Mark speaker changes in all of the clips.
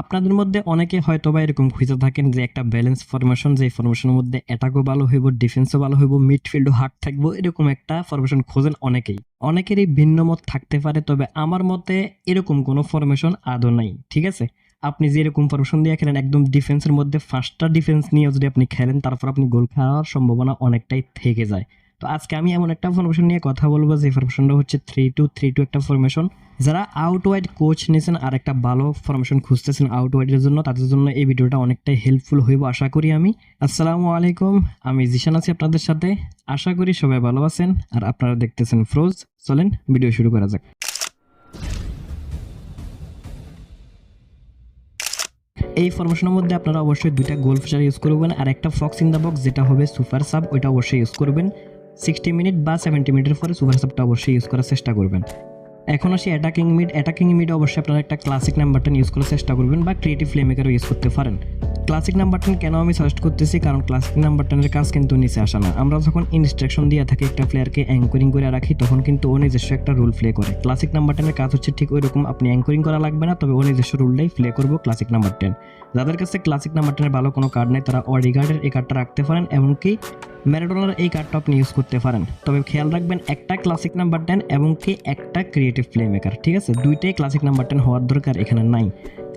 Speaker 1: আপনাদের মধ্যে অনেকে হয়তো বা এরকম খুঁজে থাকেন যে একটা ব্যালেন্স ফরমেশন যে ফরমেশনের মধ্যে অ্যাটাকও ভালো হইব ডিফেন্সও ভালো হইব মিডফিল্ডও হার্ড থাকব, এরকম একটা ফরমেশন খোঁজেন অনেকেই। অনেকেরই ভিন্ন মত থাকতে পারে, তবে আমার মতে এরকম কোনো ফরমেশন আদৌ নাই, ঠিক আছে? আপনি যে এরকম ফরমেশন দিয়ে খেলেন, একদম ডিফেন্সের মধ্যে ফার্স্টটা ডিফেন্স নিয়ে যদি আপনি খেলেন, তারপর আপনি গোল খাওয়ার সম্ভাবনা অনেকটাই থেকে যায়। তো আজকে আমি এমন একটা ফরমেশন নিয়ে কথা বলব, যে ফরমেশনটা হচ্ছে থ্রি টু থ্রি টু একটা ফরমেশন যারা আউট ওয়াইড কোচ নিয়েছেন আর একটা ভালো ফরমেশন খুঁজতেছেন আউট ওয়াইডের জন্য, তাদের জন্য এই ভিডিওটা অনেকটাই হেল্পফুল হইব, আশা করি আমি। আসসালামু আলাইকুম, আমি জিশান আছি আপনাদের সাথে। আশা করি সবাই ভালো আছেন আর আপনারা দেখতেছেন ফ্রোজ চলেন ভিডিও শুরু করা যাক। এই ফরমেশনের মধ্যে আপনারা অবশ্যই দুইটা গোল ফিচার ইউজ করবেন আর একটা ফক্স ইন দ্য বক্স যেটা হবে সুপার সাব ওইটা অবশ্যই ইউজ করবেন। সিক্সটি মিনিট বা সেভেন্টি মিনিটের পরে সুপার সাপটা অবশ্যই ইউজ করার চেষ্টা করবেন। এখন আসি অ্যাটাকিং মিড অ্যাটাকিং মিড অবশ্যই আপনারা একটা ক্লাসিক নাম্বারটা ইউজ করার চেষ্টা করবেন বা ক্রিয়েটিভ ফ্লেমেকারও ইউজ করতে পারেন। ক্লাসিক নাম্বারটেন কেন আমি সাজেস্ট করতেছি? কারণ ক্লাসিক নাম্বারটেনের কাজ কিন্তু নিচে আসে না। আমরা যখন ইনস্ট্রাকশন দিয়ে থাকি, একটা প্লেয়ারকে অ্যাঙ্করিং করে রাখি, তখন কিন্তু ও নিজস্ব একটা রুল প্লে করে। ক্লাসিক নাম্বার টেনের কাজ হচ্ছে ঠিক ওই রকম আপনি অ্যাঙ্করিং করা লাগবে না, তবে ও নিজস্ব রুলটাই প্লে করব ক্লাসিক নাম্বার টেন যাদের কাছে ক্লাসিক নাম্বার টেনের ভালো কোনো কার্ড নেই, তারা অডিগার্ডের এই কার্ডটা রাখতে পারেন, এমনকি ম্যারাডোনার এই কার্ডটা আপনি ইউজ করতে পারেন। তবে খেয়াল রাখবেন, একটা ক্লাসিক নাম্বার টেন এবং কি একটা ক্রিয়েটিভ প্লে মেকার ঠিক আছে? দুইটাই ক্লাসিক নাম্বার টেন হওয়ার দরকার এখানে নাই।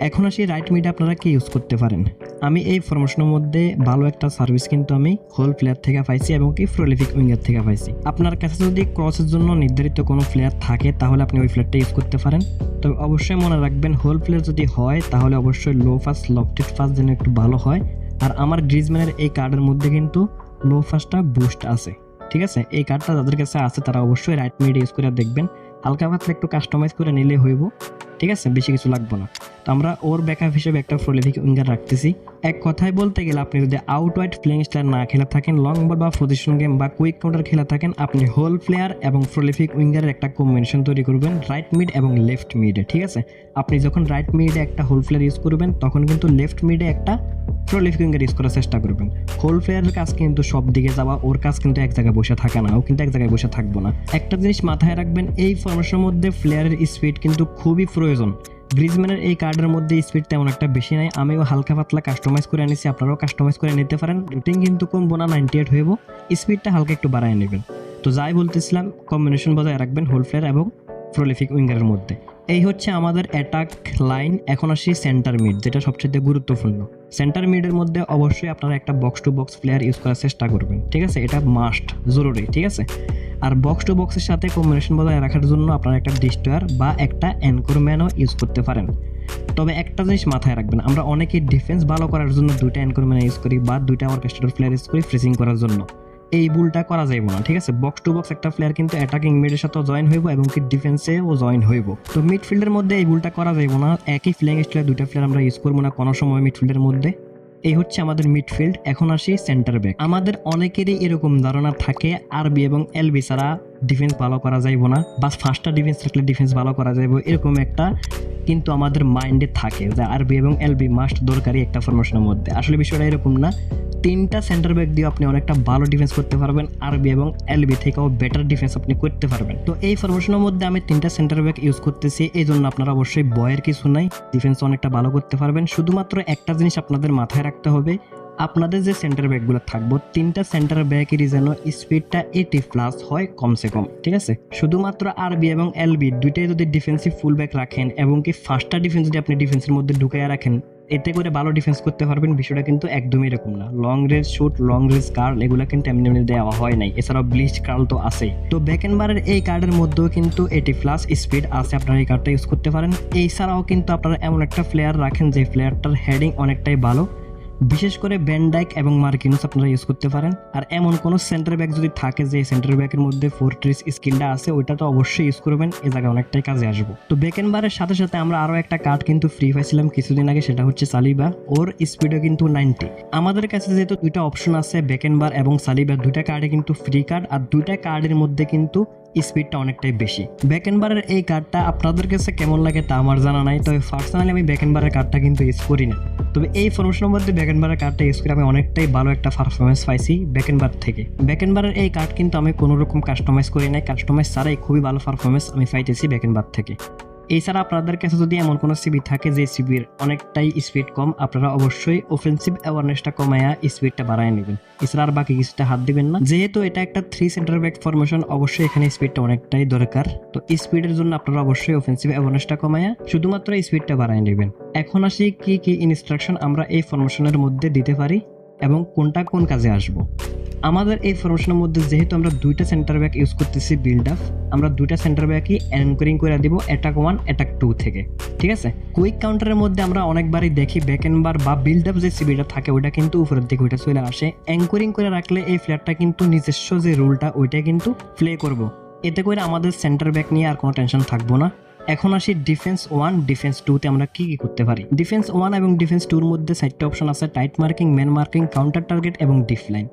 Speaker 1: এখন আসি রাইট মিডে আপনারা কি ইউজ করতে পারেন? আমি এই ফরমেশনের মধ্যে ভালো একটা সার্ভিস কিন্তু আমি হোল প্লেয়ার থেকে পাইছি এবং কি প্রলিফিক উইঙ্গার থেকে পাইছি। আপনার কাছে যদি ক্রসের জন্য নির্ধারিত কোনো প্লেয়ার থাকে, তাহলে আপনি ওই প্লেয়ারটা ইউজ করতে পারেন। তবে অবশ্যই মনে রাখবেন হোল প্লেয়ার যদি হয়, তাহলে অবশ্যই লো ফাস্ট লফটেড ফাস্ট যেন একটু ভালো হয়। আর আমার গ্রিজম্যানের এই কার্ডের মধ্যে কিন্তু লো ফাস্টটা বুস্ট আছে, ঠিক আছে? এই কার্ডটা যাদের কাছে আছে, তারা অবশ্যই রাইট মিড ইউজ করে দেখবেন। হালকা পাতলা একটু কাস্টমাইজ করে নিলে হইব। ঠিক আছে? বেশি কিছু লাগবে না। তো আমরা ওর ব্যাকআপ হিসেবে একটা প্রলিফিক উইঙ্গার রাখতেছি। এক কথায় বলতে গেলে আপনি যদি আউট ওয়াইড প্লেইং স্টাইল না খেলে থাকেন লং বল বা পজিশন গেম বা কুইক কাউন্টার খেলে থাকেন, আপনি হোল প্লেয়ার এবং প্রলিফিক উইঙ্গারের একটা কম্বিনেশন তৈরি করবেন রাইট মিড এবং লেফট মিডে ঠিক আছে? আপনি যখন রাইট মিডে একটা হোল প্লেয়ার ইউজ করবেন, তখন কিন্তু লেফট মিডে একটা প্রলিফিক উইঙ্গার ইউজ করার চেষ্টা করবেন। হোল প্লেয়ারের কাজ কিন্তু সব দিকে যাওয়া, ওর কাজ কিন্তু এক জায়গায় বসে থাকে না, ও কিন্তু এক জায়গায় বসে থাকব না। একটা জিনিস মাথায় রাখবেন, এই ফরমেশনের মধ্যে প্লেয়ারের স্পিড কিন্তু খুবই প্রয়োজন। গ্রিজম্যানের এই কার্ডের মধ্যে স্পিড তেমন একটা বেশি নাই। আমিও হালকা পাতলা কাস্টমাইজ করে আনিছি আপনারাও কাস্টমাইজ করে নিতে পারেন। রেটিং কিন্তু কমবো না নাইনটি এইট হইব। স্পিডটা হালকা একটু বাড়ায় নেবেন। তো যাই বলতেছিলাম কম্বিনেশন বজায় রাখবেন হোল প্লেয়ার এবং প্রলিফিক উইঙ্গারের মধ্যে। এই হচ্ছে আমাদের অ্যাটাক লাইন এখন আসি সেন্টার মিড যেটা সবচেয়ে গুরুত্বপূর্ণ। সেন্টার মিডের মধ্যে অবশ্যই আপনারা একটা box to box player use করার চেষ্টা করবেন, ঠিক আছে? এটা মাস্ট জরুরি, ঠিক আছে? আর বক্স টু বক্সের সাথে কম্বিনেশন বজায় রাখার জন্য আপনারা একটা ডিস্টয়ার বা একটা অ্যানকোরম্যানও ইউজ করতে পারেন। তবে একটা জিনিস মাথায় রাখবেন, আমরা অনেকে ডিফেন্স ভালো করার জন্য দুইটা অ্যানকোরম্যান ইউজ করি বা দুইটা অর্কেস্ট্রেটর প্লেয়ার ইউজ করি ফ্রেসিং করার জন্য। এই ভুলটা করা যাইব না, ঠিক আছে? বক্স টু বক্স একটা প্লেয়ার কিন্তু অ্যাটাকিং মিডের সাথে জয়েন হইব এবং কি ডিফেন্সেও জয়েন হইব। তো মিডফিল্ডের মধ্যে এই ভুলটা করা যাইব না, একই ফ্ল্যাং স্টাইলে দুইটা প্লেয়ার আমরা ইউজ করব না কোনো সময় মিডফিল্ডের মধ্যে। এই হচ্ছে আমাদের মিডফিল্ড এখন আসি সেন্টার ব্যাক আমাদের অনেকেরই এরকম ধারণা থাকে আরবি এবং এলবি ছাড়া ডিফেন্স ভালো করা যাইব না, বা ফার্স্টটা ডিফেন্স থাকলে ডিফেন্স ভালো করা যাইব, এরকম একটা কিন্তু আমাদের মাইন্ডে থাকে যে আরবি এবং এলবি মাস্ট দরকারি একটা ফরমেশনের মধ্যে। আসলে বিষয়টা এরকম না, তিনটা সেন্টার ব্যাক দিয়ে আপনি অনেকটা ভালো ডিফেন্স করতে পারবেন আরবি এবং এলবি থেকেও বেটার ডিফেন্স আপনি করতে পারবেন। তো এই ফরমেশনের মধ্যে আমি তিনটা সেন্টার ব্যাক ইউজ করতেছি এই জন্য আপনারা অবশ্যই বয়ের কিছু নাই ডিফেন্স অনেকটা ভালো করতে পারবেন। শুধুমাত্র একটা জিনিস আপনাদের মাথায় রাখতে হবে আপনাদের যে সেন্টার ব্যাগগুলো থাকব, তিনটা সেন্টার ব্যাকেরই যেন স্পিডটা এইটি প্লাস হয় কমসে কম, ঠিক আছে? শুধুমাত্র আরবি এবং এলবি দুইটাই যদি ডিফেন্সিভ ফুল ব্যাক রাখেন এবং কি ফার্স্টটা ডিফেন্স যদি আপনি ডিফেন্সের মধ্যে ঢুকাইয়া রাখেন, এতে করে ভালো ডিফেন্স করতে পারবেন, বিষয়টা কিন্তু একদমই এরকম না। Long range shoot long range curl এগুলো কিন্তু এমনি এমনি দেওয়া হয় নাই। এছাড়াও ব্লিচ কার্ল তো আছেই। তো ব্যাকেনবারের এই কার্ডের মধ্যেও কিন্তু এটি প্লাস স্পিড আছে, আপনারা এই কার্ডটা ইউজ করতে পারেন। এছাড়াও কিন্তু আপনারা এমন একটা প্লেয়ার রাখেন, যে প্লেয়ারটার হেডিং অনেকটাই ভালো। বিশেষ করে ব্যান্ডাইক এবং মার্কিনুস আপনারা ইউজ করতে পারেন। আর এমন কোনো সেন্টার ব্যাক যদি থাকে যে সেন্টার ব্যাকের মধ্যে ফোরট্রিস স্কিলটা আছে, ওইটা তো অবশ্যই ইউজ করবেন, এ জায়গায় অনেকটাই কাজে আসব। তো বেকেনবারের সাথে সাথে আমরা আরও একটা কার্ড কিন্তু ফ্রি পাইছিলাম কিছুদিন আগে, সেটা হচ্ছে সালিবা ওর স্পিডও কিন্তু নাইনটি আমাদের কাছে যেহেতু দুইটা অপশন আছে বেকেনবার এবং সালিবা দুইটা কার্ডে কিন্তু ফ্রি কার্ড আর দুইটা কার্ডের মধ্যে কিন্তু স্পিডটা অনেকটাই বেশি। ব্যাকেনবারের এই কার্ডটা আপনাদের কাছে কেমন লাগে তা আমার জানা নাই, তবে পার্সোনালি আমি ব্যাকেনবারের কার্ডটা কিন্তু ইউজ করি না তবে এই ফরমেশনের মধ্যে ব্যাকেনবারের কার্ডটা ইউজ করে আমি অনেকটাই ভালো একটা পারফরমেন্স পাইছি ব্যাকেনবার থেকে। ব্যাকেনবারের এই কার্ড কিন্তু আমি কোনো রকম কাস্টমাইজ করি নাই। কাস্টমাইজ ছাড়াই খুবই ভালো পারফরমেন্স আমি পাইতেছি ব্যাকেনবার থেকে। এছাড়া আপনাদের কাছে যদি এমন কোনো সিবি থাকে যে সিবির অনেকটাই স্পিড কম, আপনারা অবশ্যই অফেন্সিভ অ্যাওয়ারনেসটা কমায়া স্পিডটা বাড়ায় নেবেন। এছাড়া আর বাকি কিছুটা হাত দিবেন না। যেহেতু এটা একটা থ্রি সেন্টার ব্যাক ফরমেশন অবশ্যই এখানে স্পিডটা অনেকটাই দরকার। তো স্পিডের জন্য আপনারা অবশ্যই অফেন্সিভ অ্যাওয়ারনেসটা কমায়া শুধুমাত্র স্পিডটা বাড়ায় নেবেন। এখন আসি কি কি ইনস্ট্রাকশন আমরা এই ফরমেশনের মধ্যে দিতে পারি। এবং কোনটা কোন কাজে আসব। আমাদের এই ফরমেশনের মধ্যে যেহেতু আমরা দুইটা সেন্টার ব্যাক ইউজ করতেছি বিল্ড আপ আমরা দুইটা সেন্টার ব্যাকই অ্যাঙ্করিং করে দিব অ্যাটাক ওয়ান অ্যাটাক টু থেকে। ঠিক আছে? কুইক কাউন্টারের মধ্যে আমরা অনেকবারই দেখি ব্যাক এন্ড বার বা বিল্ড আপ যে সিবিটা থাকে, ওইটা কিন্তু উপরের দিকে ওইটা চলে আসে। অ্যাঙ্করিং করে রাখলে এই ফ্ল্যাটটা কিন্তু নিজস্ব যে রুলটা ওইটা কিন্তু প্লে করব। এতে করে আমাদের সেন্টার ব্যাক নিয়ে আর কোনো টেনশন থাকব না। এখন আসি ডিফেন্স ওয়ান ডিফেন্স টুতে আমরা কি কি করতে পারি? ডিফেন্স ওয়ান এবং ডিফেন্স টুর মধ্যে চারটে অপশন আছে tight marking man marking counter target এবং ডিফ লাইন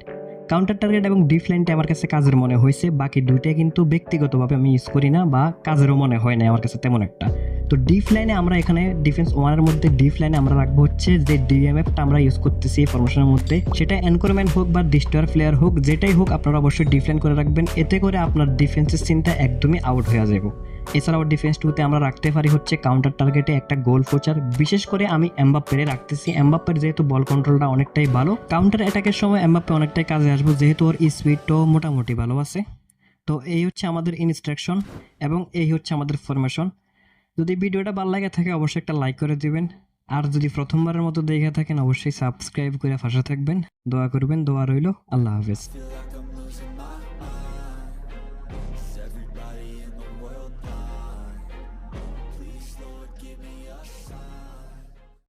Speaker 1: কাউন্টার টার্গেট এবং ডিফ লাইনটা আমার কাছে কাজের মনে হয়েছে, বাকি দুইটাই কিন্তু ব্যক্তিগতভাবে আমি ইউজ করি না বা কাজেরও মনে হয় না আমার কাছে তেমন একটা। তো ডিফ লাইনে আমরা এখানে ডিফেন্স ওয়ানের মধ্যে ডিফ লাইনে আমরা রাখব হচ্ছে যে ডিএমএফটা আমরা ইউজ করতেছি এই ফরমেশনের মধ্যে। সেটা এনকোরমেন্ট হোক বা ডিস্ট্রয়ার প্লেয়ার হোক, যেটাই হোক আপনারা অবশ্যই ডিফ লাইন করে রাখবেন। এতে করে আপনার ডিফেন্সের সিনটা একদমই আউট হয়ে যাবে। এছাড়াও ডিফেন্স টুতে আমরা রাখতে পারি হচ্ছে কাউন্টার টার্গেটে একটা গোল ফোচার বিশেষ করে আমি এমবাপ্পেরে রাখতেছি। এমবাপ্পের যেহেতু বল কন্ট্রোলটা অনেকটাই ভালো কাউন্টার অ্যাটাকের সময় এমবাপ্পে অনেকটাই কাজে আসব। যেহেতু ওর স্পিডটাও মোটামুটি ভালো আছে। তো এই হচ্ছে আমাদের ইনস্ট্রাকশন এবং এই হচ্ছে আমাদের ফরমেশন যদি ভিডিওটা ভালো লাগে থাকে অবশ্যই একটা লাইক করে দিবেন। আর যদি প্রথমবারের মতো দেখে থাকেন, অবশ্যই সাবস্ক্রাইব করে ফাঁসা থাকবেন। দোয়া করবেন, দোয়া রইল। আল্লাহ হাফেজ।